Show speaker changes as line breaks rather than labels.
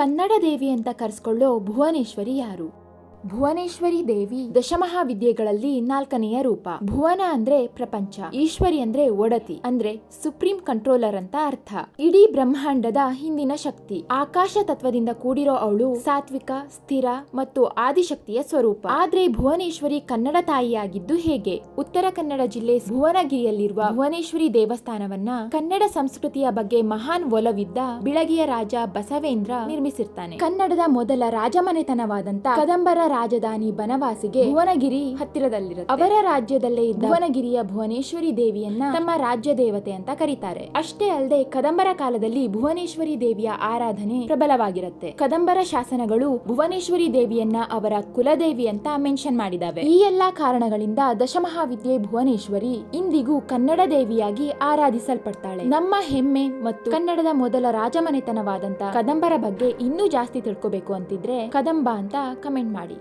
ಕನ್ನಡ ದೇವಿ ಅಂತ ಕರೆಸ್ಕೊಳ್ಳೋ ಭುವನೇಶ್ವರಿ ಯಾರು? ಭುವನೇಶ್ವರಿ ದೇವಿ ದಶಮಹಾವಿದ್ಯೆಗಳಲ್ಲಿ ನಾಲ್ಕನೆಯ ರೂಪ. ಭುವನ ಅಂದ್ರೆ ಪ್ರಪಂಚ. ಈಶ್ವರಿ ಅಂದ್ರೆ ಒಡತಿ, ಅಂದ್ರೆ ಸುಪ್ರೀಂ ಕಂಟ್ರೋಲರ್ ಅಂತ ಅರ್ಥ. ಇಡೀ ಬ್ರಹ್ಮಾಂಡದ ಹಿಂದಿನ ಶಕ್ತಿ. ಆಕಾಶ ತತ್ವದಿಂದ ಕೂಡಿರೋ ಅವಳು ಸಾತ್ವಿಕ, ಸ್ಥಿರ ಮತ್ತು ಆದಿಶಕ್ತಿಯ ಸ್ವರೂಪ. ಆದ್ರೆ ಭುವನೇಶ್ವರಿ ಕನ್ನಡ ತಾಯಿಯಾಗಿದ್ದು ಹೇಗೆ? ಉತ್ತರ ಕನ್ನಡ ಜಿಲ್ಲೆ ಭುವನಗಿರಿಯಲ್ಲಿರುವ ಭುವನೇಶ್ವರಿ ದೇವಸ್ಥಾನವನ್ನ ಕನ್ನಡ ಸಂಸ್ಕೃತಿಯ ಬಗ್ಗೆ ಮಹಾನ್ ಒಲವಿದ್ದ ಬಿಳಗಿಯ ರಾಜ ಬಸವೇಂದ್ರ ನಿರ್ಮಿಸಿರ್ತಾನೆ. ಕನ್ನಡದ ಮೊದಲ ರಾಜಮನೆತನವಾದಂತ ಕದಂಬರ ರಾಜಧಾನಿ ಬನವಾಸಿಗೆ ಭುವನಗಿರಿ ಹತ್ತಿರದಲ್ಲಿರುತ್ತೆ. ಅವರ ರಾಜ್ಯದಲ್ಲೇ ಇದ್ದ ಭುವನಗಿರಿಯ ಭುವನೇಶ್ವರಿ ದೇವಿಯನ್ನ ತಮ್ಮ ರಾಜ್ಯ ದೇವತೆ ಅಂತ ಕರೀತಾರೆ. ಅಷ್ಟೇ ಅಲ್ಲದೆ ಕದಂಬರ ಕಾಲದಲ್ಲಿ ಭುವನೇಶ್ವರಿ ದೇವಿಯ ಆರಾಧನೆ ಪ್ರಬಲವಾಗಿರುತ್ತೆ. ಕದಂಬರ ಶಾಸನಗಳು ಭುವನೇಶ್ವರಿ ದೇವಿಯನ್ನ ಅವರ ಕುಲದೇವಿ ಅಂತ ಮೆನ್ಷನ್ ಮಾಡಿದಾವೆ. ಈ ಎಲ್ಲಾ ಕಾರಣಗಳಿಂದ ದಶಮಹಾವಿದ್ಯೆ ಭುವನೇಶ್ವರಿ ಇಂದಿಗೂ ಕನ್ನಡ ದೇವಿಯಾಗಿ ಆರಾಧಿಸಲ್ಪಡ್ತಾಳೆ. ನಮ್ಮ ಹೆಮ್ಮೆ ಮತ್ತು ಕನ್ನಡದ ಮೊದಲ ರಾಜಮನೆತನವಾದಂತ ಕದಂಬರ ಬಗ್ಗೆ ಇನ್ನೂ ಜಾಸ್ತಿ ತಿಳ್ಕೋಬೇಕು ಅಂತಿದ್ರೆ ಕದಂಬ ಅಂತ ಕಮೆಂಟ್ ಮಾಡಿ.